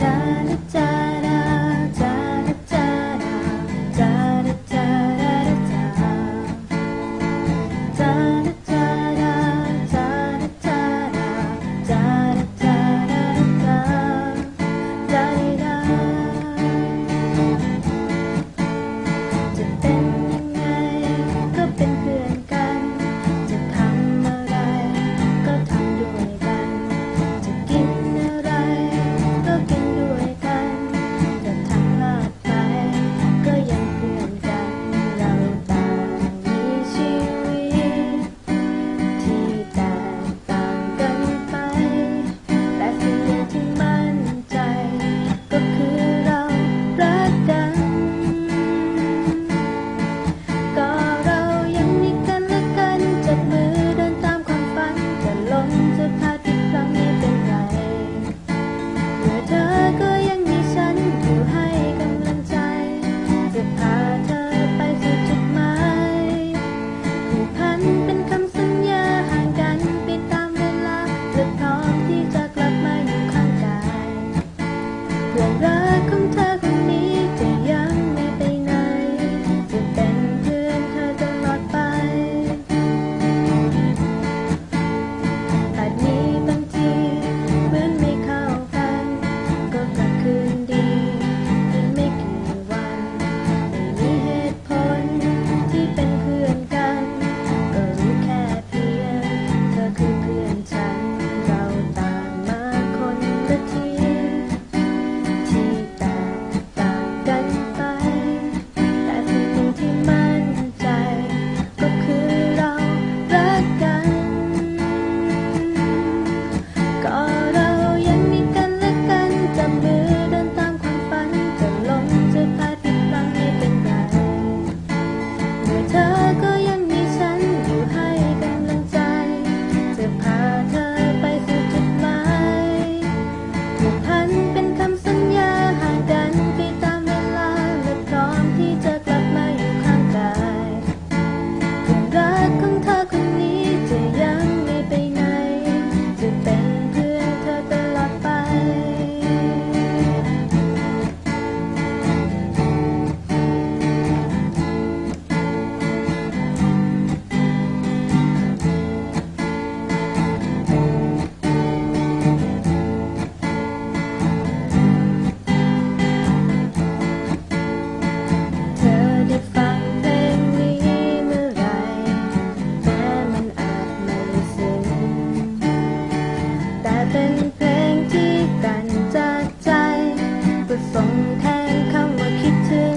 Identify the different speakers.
Speaker 1: da da time. เป็นเพลงที่กันจากใจก็ส่งแทนคำว่าคิดถึง